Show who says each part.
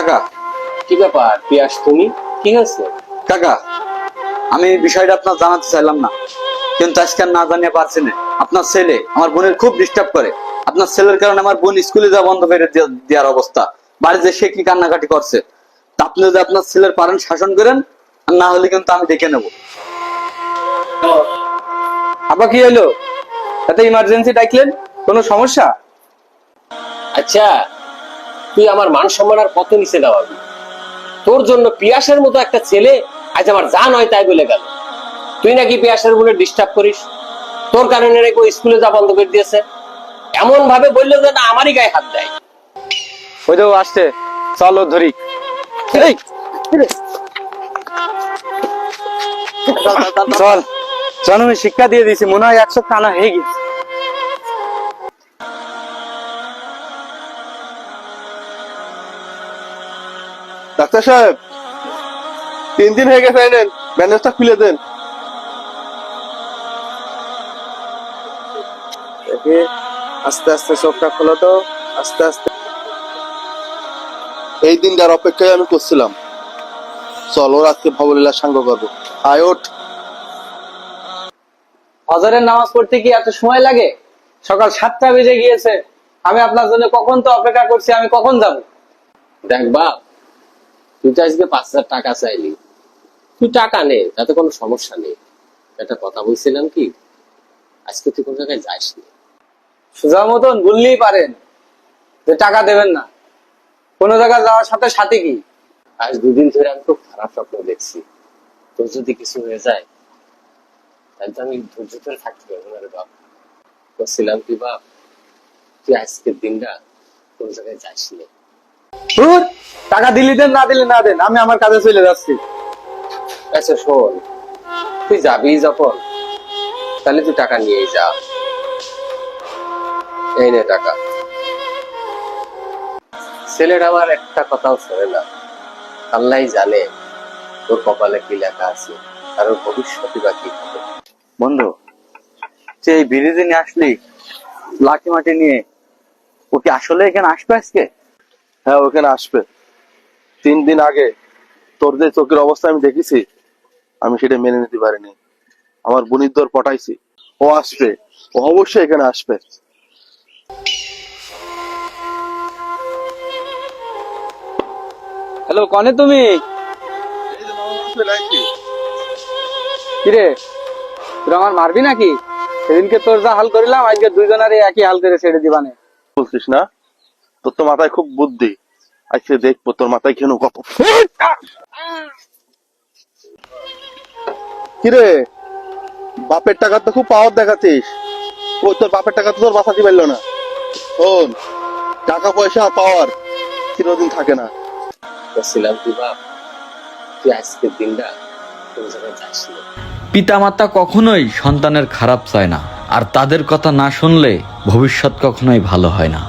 Speaker 1: কাকা।
Speaker 2: কি ব্যাপার পিয়াস তুমি? কি হয়েছে?
Speaker 1: কাকা আমি এই বিষয়টা আপনার জানাতে চাইলাম না। কিন্তু আজকে না জানিয়ে পারছি না। আপনার ছেলে আমার বোনের খুব ডিস্টার্ব করে। আপনার ছেলের কারণে আমার বোন স্কুলে যাওয়া বন্ধ করে দেওয়ার অবস্থা। বাড়িতে সে কি কান্নাকাটি করছে? তা আপনি যদি আপনার ছেলের পারেন শাসন করেন আর না হলে কিন্তু আমি দেখে নেব।
Speaker 3: আবার কি হলো? এত ইমার্জেন্সি ডাকলেন? কোনো সমস্যা?
Speaker 2: আচ্ছা তুই আমার মান সম্মান আর কত নিচে দেওয়াবি তোর জন্য পিয়াসের মতো একটা ছেলে আজ আমার যা নয় তাই বলে গেল। তুই নাকি পিয়াসের বলে ডিস্টার্ব করিস? তোর কারণে নাকি স্কুলে যা বন্ধ করে দিয়েছে। এমন ভাবে বলল যে না আমারই গায়ে হাত দেয়।
Speaker 3: ওই তো আসছে। চলো ধরি। চল চল। আমি শিক্ষা দিয়ে দিয়েছি। মনে হয় একশো কানা হয়ে গেছে
Speaker 4: ডাক্তার সাহেব তিন দিন হয়ে গেছে এনেন ব্যান্ডেজটা খুলে দেন। আস্তে আস্তে চোখটা খোলো তো আস্তে আস্তে। এই দিনটার অপেক্ষায় আমি করছিলাম। চল ওর আজকে ভবলীলা সাঙ্গ করব। আয় ওঠ।
Speaker 3: হজরের নামাজ পড়তে কি এত সময় লাগে? সকাল সাতটা বেজে গিয়েছে। আমি আপনার জন্য কখন তো অপেক্ষা করছি আমি কখন যাব?
Speaker 2: দেখ বাপ তুই তো আজকে পাঁচ হাজার টাকা চাইলি। তুই টাকা নে তাতে কোনো সমস্যা নেই। একটা কথা বলছিলাম কি আজকে তুই কোন জায়গায় যাস না।
Speaker 3: সোজা মতন বললেই পারেন যে টাকা দেবেন না। কোনো জায়গায় যাওয়ার সাথে সাথে কি?
Speaker 2: আজ দুদিন ধরে আমি খুব খারাপ স্বপ্ন দেখছি। তোর যদি কিছু হয়ে যায় তাহলে তো আমি ধৈর্য ধরে থাকতে পারব না রে বাপ। বলছিলাম কি বাপ তুই আজকের দিনটা কোনো জায়গায় যাস না।
Speaker 3: ধুর, টাকা দিলি দেন না দিলে না দেন আমি আমার কাজে চলে যাচ্ছি।
Speaker 2: আচ্ছা শোন তুই যাবি যখন তাহলে তুই টাকা নিয়ে যা। এই নে টাকা। ছেলেটা আমার একটা কথাও শোনে না। আল্লাহ জানে তোর কপালে কি লেখা আছে আর ওর ভবিষ্যতে বা কি হবে।
Speaker 1: বন্ধু সেই বিড়ি দিনে আসলি লাঠি মাটি নিয়ে ও কি আসলে এখানে আসবে আজকে?
Speaker 4: হ্যাঁ ওখানে আসবে। তিন দিন আগে তোর যে চোখের অবস্থা আমি দেখেছি আমি সেটা মেনে নিতে পারিনি। আমার বুনির দর পটাইছি ও আসবে। ও অবশ্যই এখানে আসবে।
Speaker 3: হ্যালো কনে তুমি? কিরে তোর আমার মারবি নাকি? সেদিনকে তোর যা হাল করিলাম আজকে দুইজনের একই হাল করে ছেড়ে দিবানে।
Speaker 4: বলছিস না? তোর তো মাথায় খুব বুদ্ধি। আজকে দেখব তোর মাথায় কেন কত কিরে বাপের টাকা তো খুব পাওয়ার দেখাচ্ছিস। ও তোর বাপের টাকা তো তোর বাঁচাতে পারল না। শোন টাকা পয়সা আর পাওয়ার চিরদিন থাকে না।
Speaker 2: বলছিলাম তুই বাপ তুই আজকের দিনটা কোন জায়গায় যাস না।
Speaker 5: পিতামাতা কখনোই সন্তানের খারাপ চায় না। আর তাদের কথা না শুনলে ভবিষ্যৎ কখনোই ভালো হয় না।